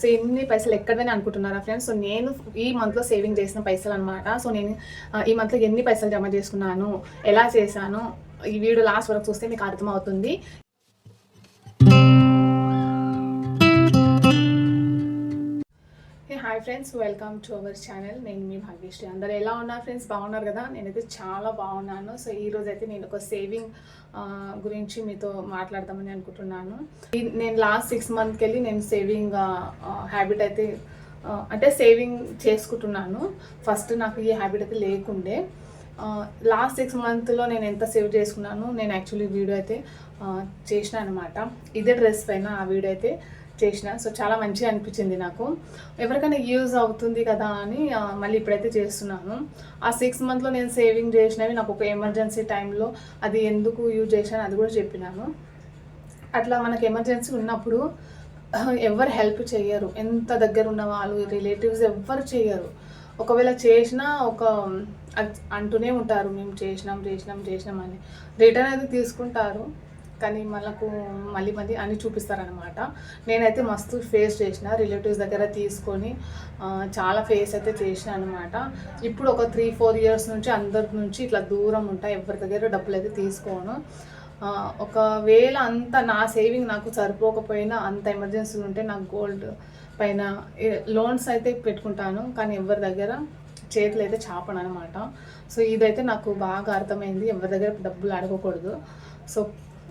So ఎన్ని పైసలు ఎక్కడని అనుకుంటున్నారా ఫ్రెండ్స్ సో నేను ఈ మంత్లో సేవింగ్ చేసిన పైసలు అనమాట సో నేను ఈ మంత్లో ఎన్ని పైసలు జమ చేసుకున్నాను ఎలా చేశాను ఈ వీడియో లాస్ట్ వరకు చూస్తే మీకు అర్థమవుతుంది. Hi friends welcome to our channel. నేను మీ భాగ్యశ్రీ. అందరు ఎలా ఉన్నారు ఫ్రెండ్స్? బాగున్నారు కదా? నేనైతే చాలా బాగున్నాను. సో ఈ అయితే నేను ఒక సేవింగ్ గురించి మీతో మాట్లాడదామని అనుకుంటున్నాను. నేను లాస్ట్ సిక్స్ మంత్కి వెళ్ళి నేను సేవింగ్ హ్యాబిట్ అయితే అంటే సేవింగ్ చేసుకుంటున్నాను. ఫస్ట్ నాకు ఈ హ్యాబిట్ అయితే లేకుండే. లాస్ట్ సిక్స్ మంత్లో నేను ఎంత సేవ్ చేసుకున్నాను నేను యాక్చువల్లీ వీడియో అయితే చేసిన అనమాట ఇదే డ్రెస్ పైన ఆ వీడియో అయితే చేసిన. సో చాలా మంచిగా అనిపించింది నాకు. ఎవరికైనా యూజ్ అవుతుంది కదా అని మళ్ళీ ఇప్పుడైతే చేస్తున్నాను. ఆ సిక్స్ మంత్లో నేను సేవింగ్ చేసినవి నాకు ఒక ఎమర్జెన్సీ టైంలో అది ఎందుకు యూజ్ చేశాను అది కూడా చెప్పినాను. అట్లా మనకి ఎమర్జెన్సీ ఉన్నప్పుడు ఎవరు హెల్ప్ చేయరు ఎంత దగ్గర ఉన్న వాళ్ళు రిలేటివ్స్ ఎవ్వరు చేయరు ఒకవేళ చేసినా ఒక అంటూనే ఉంటారు. మేము చేసినాం చేసినాం చేసినాం అని. రిటర్న్ అయితే తీసుకుంటారు. కానీ మనకు మళ్ళీ మళ్ళీ అని చూపిస్తారనమాట నేనైతే మస్తు ఫేస్ చేసిన రిలేటివ్స్ దగ్గర తీసుకొని చాలా ఫేస్ అయితే చేసిన అనమాట ఇప్పుడు ఒక త్రీ ఫోర్ ఇయర్స్ నుంచి అందరి నుంచి ఇట్లా దూరం ఉంటా ఎవరి దగ్గర డబ్బులు అయితే తీసుకోను. ఒకవేళ అంత నా సేవింగ్ నాకు సరిపోకపోయినా అంత ఎమర్జెన్సీ ఉంటే నాకు గోల్డ్ పైన లోన్స్ అయితే పెట్టుకుంటాను. కానీ ఎవరి దగ్గర? చేతులు అయితే చాపను అనమాట సో ఇదైతే నాకు బాగా అర్థమైంది. ఎవరి దగ్గర డబ్బులు అడగకూడదు. సో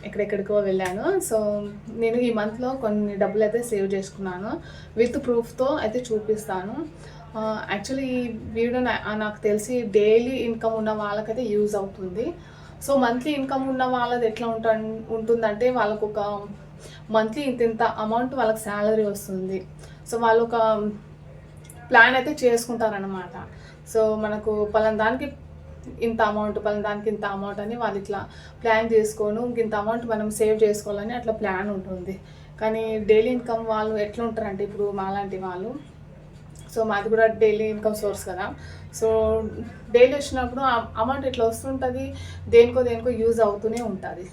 ఎక్కడెక్కడికో వెళ్ళాను. సో నేను ఈ మంత్లో కొన్ని డబ్బులు అయితే సేవ్ చేసుకున్నాను. విత్ ప్రూఫ్తో అయితే చూపిస్తాను. యాక్చువల్లీ ఈ వీడియో నా- నాకు తెలిసి డైలీ ఇన్కమ్ ఉన్న వాళ్ళకైతే యూజ్ అవుతుంది. సో మంత్లీ ఇన్కమ్ ఉన్న వాళ్ళది ఎట్లా ఉంటా ఉంటుందంటే వాళ్ళకు ఒక మంత్లీ ఇంత ఇంత అమౌంట్ వాళ్ళకి శాలరీ వస్తుంది. సో వాళ్ళు ఒక ప్లాన్ అయితే చేసుకుంటారనమాట సో మనకు పలానా దానికి ఇంత అమౌంట్ పలానా దానికి ఇంత అమౌంట్ అని వాళ్ళు ఇట్లా ప్లాన్ చేసుకోను ఇంత అమౌంట్ మనం సేవ్ చేసుకోవాలని అట్లా ప్లాన్ ఉంటుంది. కానీ డైలీ ఇన్కమ్ వాళ్ళు ఎట్లా ఉంటారంటే ఇప్పుడు మాలాంటి వాళ్ళు సో మాది కూడా డైలీ ఇన్కమ్ సోర్స్ కదా. సో డైలీ వచ్చినప్పుడు అమౌంట్ ఇట్లా వస్తుంటుంది దేనికో దేనికో యూజ్ అవుతూనే ఉంటుంది.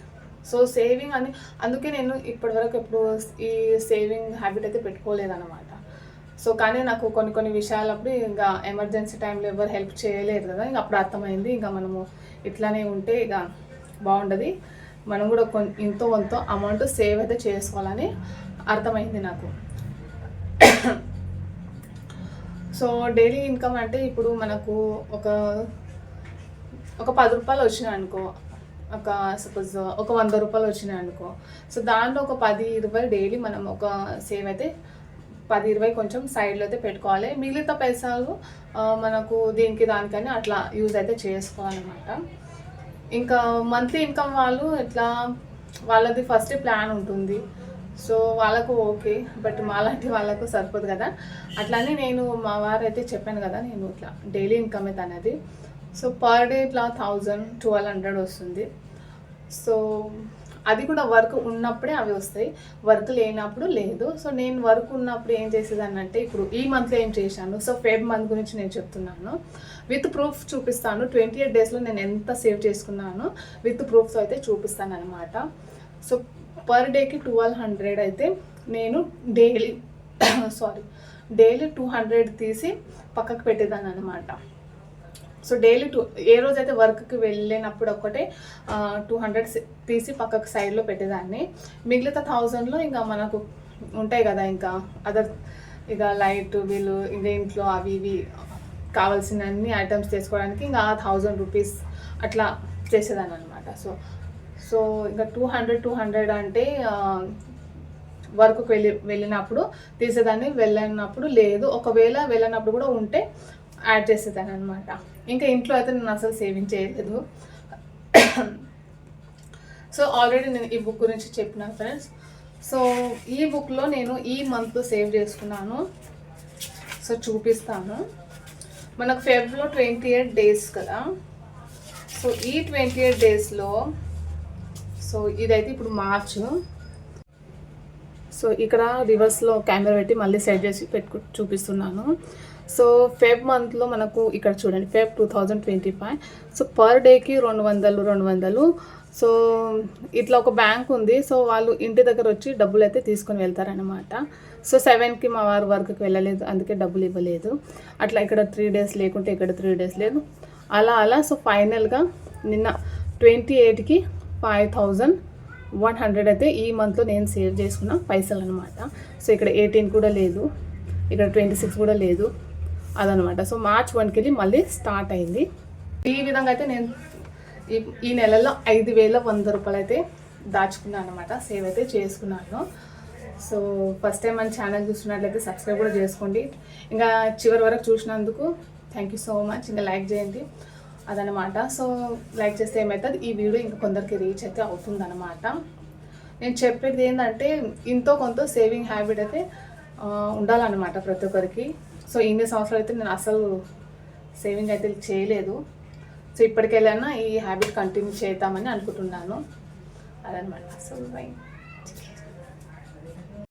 సో సేవింగ్ అని అందుకే నేను ఇప్పటివరకు ఎప్పుడు ఈ సేవింగ్ హ్యాబిట్ అయితే పెట్టుకోలేదన్నమాట. సో కానీ నాకు కొన్ని కొన్ని విషయాలప్పుడు ఇంకా ఎమర్జెన్సీ టైంలో ఎవరు హెల్ప్ చేయలేరు కదా ఇంకా అప్పుడు అర్థమైంది. ఇంకా మనము ఇట్లానే ఉంటే ఇక బాగుండదు. మనం కూడా కొన్ని ఇంతో కొంత అమౌంట్ సేవ్ అయితే చేసుకోవాలని అర్థమైంది నాకు. సో డైలీ ఇన్కమ్ అంటే ఇప్పుడు మనకు ఒక ఒక పది రూపాయలు వచ్చినాయి అనుకో ఒక సపోజ్ ఒక వంద రూపాయలు వచ్చినాయి అనుకో సో దాంట్లో ఒక పది ఇరవై డైలీ మనం ఒక సేవ్ అయితే పది ఇరవై కొంచెం సైడ్లో అయితే పెట్టుకోవాలి. మిగతా పైసలు మనకు దీనికి దానికని అట్లా యూజ్ అయితే చేసుకోవాలన్నమాట. ఇంకా మంత్లీ ఇన్కమ్ వాళ్ళు ఇట్లా వాళ్ళది ఫస్ట్ ప్లాన్ ఉంటుంది. సో వాళ్ళకు ఓకే బట్ మాలాంటి వాళ్ళకు సరిపోదు కదా. అట్లానే నేను మా వారు అయితే చెప్పాను కదా నేను ఇట్లా డైలీ ఇన్కమ్ అయితే అనేది. సో పర్ డే ఇట్లా థౌజండ్ ట్వెల్వ్ హండ్రెడ్ వస్తుంది. సో అది కూడా వర్క్ ఉన్నప్పుడే అవి వస్తాయి. వర్క్ లేనప్పుడు లేదు. సో నేను వర్క్ ఉన్నప్పుడు ఏం చేసేదాన్ని అంటే ఇప్పుడు ఈ మంత్లో ఏం చేశాను? సో ఫెబ్ మంత్ గురించి నేను చెప్తున్నాను. విత్ ప్రూఫ్ చూపిస్తాను. ట్వంటీ ఎయిట్ డేస్లో నేను ఎంత సేవ్ చేసుకున్నాను? విత్ ప్రూఫ్తో అయితే చూపిస్తాను అనమాట సో పర్ డేకి ట్వెల్వ్ హండ్రెడ్ అయితే నేను daily sorry daily two hundred తీసి పక్కకు పెట్టేదాన్ని అనమాట సో డైలీ టూ ఏ రోజైతే వర్క్కి వెళ్ళినప్పుడు ఒక్కటే టూ హండ్రెడ్ తీసి పక్కకు సైడ్లో పెట్టేదాన్ని. మిగతా థౌజండ్లో ఇంకా మనకు ఉంటాయి కదా ఇంకా అదర్ ఇక లైట్ బిల్లు ఇంకా ఇంట్లో అవి ఇవి కావాల్సిన అన్ని ఐటమ్స్ చేసుకోవడానికి ఇంకా థౌజండ్ రూపీస్ అట్లా చేసేదాన్ని అనమాట సో సో ఇంకా టూ హండ్రెడ్ టూ హండ్రెడ్ అంటే వర్క్కి వెళ్ళి వెళ్ళినప్పుడు తీసేదాన్ని. వెళ్ళినప్పుడు లేదు. ఒకవేళ వెళ్ళినప్పుడు కూడా ఉంటే యాడ్ చేసేదాన్ని అనమాట ఇంకా ఇంట్లో అయితే నేను అసలు సేవింగ్ చేయలేదు. సో ఆల్రెడీ నేను ఈ బుక్ గురించి చెప్పిన ఫ్రెండ్స్. సో ఈ బుక్లో నేను ఈ మంత్ సేవ్ చేసుకున్నాను. సో చూపిస్తాను. మనకు ఫెబ్లో ట్వంటీ ఎయిట్ డేస్ కదా. సో ఈ ట్వంటీ ఎయిట్ డేస్లో సో ఇదైతే ఇప్పుడు మార్చ్. సో ఇక్కడ రివర్స్లో కెమెరా పెట్టి మళ్ళీ సెట్ చేసి పెట్టు చూపిస్తున్నాను. సో ఫెబ్ మంత్లో మనకు ఇక్కడ చూడండి Feb two thousand twenty five. So per డేకి రెండు వందలు రెండు వందలు. సో ఇట్లా ఒక బ్యాంక్ ఉంది. సో వాళ్ళు ఇంటి దగ్గర వచ్చి డబ్బులు అయితే తీసుకొని వెళ్తారనమాట సో సెవెన్కి మా వారు వర్క్కి వెళ్ళలేదు. అందుకే డబ్బులు ఇవ్వలేదు. అట్లా ఇక్కడ త్రీ డేస్ లేకుంటే ఇక్కడ త్రీ డేస్ లేదు. అలా అలా సో ఫైనల్గా నిన్న ట్వంటీ ఎయిట్కి ఫైవ్ థౌజండ్ వన్ హండ్రెడ్ అయితే ఈ మంత్లో నేను సేవ్ చేసుకున్న పైసలు అనమాట సో ఇక్కడ ఎయిటీన్ కూడా లేదు. ఇక్కడ ట్వంటీ సిక్స్ కూడా లేదు. అదనమాట సో మార్చ్ వన్కి వెళ్ళి మళ్ళీ స్టార్ట్ అయింది. ఈ విధంగా అయితే నేను ఈ ఈ నెలలో ఐదు వేల వంద రూపాయలు అయితే దాచుకున్నాను అనమాట సేవ్ అయితే చేసుకున్నాను. సో ఫస్ట్ టైం మన ఛానల్ చూస్తున్నట్లయితే సబ్స్క్రైబ్ కూడా చేసుకోండి. ఇంకా చివరి వరకు చూసినందుకు థ్యాంక్ యూ సో మచ్ ఇంకా లైక్ చేయండి. అదనమాట సో లైక్ చేస్తే ఏమవుతుంది ఈ వీడియో ఇంకా కొందరికి రీచ్ అయితే అవుతుందన్నమాట. నేను చెప్పేది ఏంటంటే ఇంతో కొంత సేవింగ్ హ్యాబిట్ అయితే ఉండాలన్నమాట ప్రతి ఒక్కరికి. సో ఇన్ని సంవత్సరాలు అయితే నేను అసలు సేవింగ్ అయితే చేయలేదు. సో ఇప్పటికెళ్ళైనా ఈ హ్యాబిట్ కంటిన్యూ చేద్దామని అనుకుంటున్నాను. అదనమాట. So by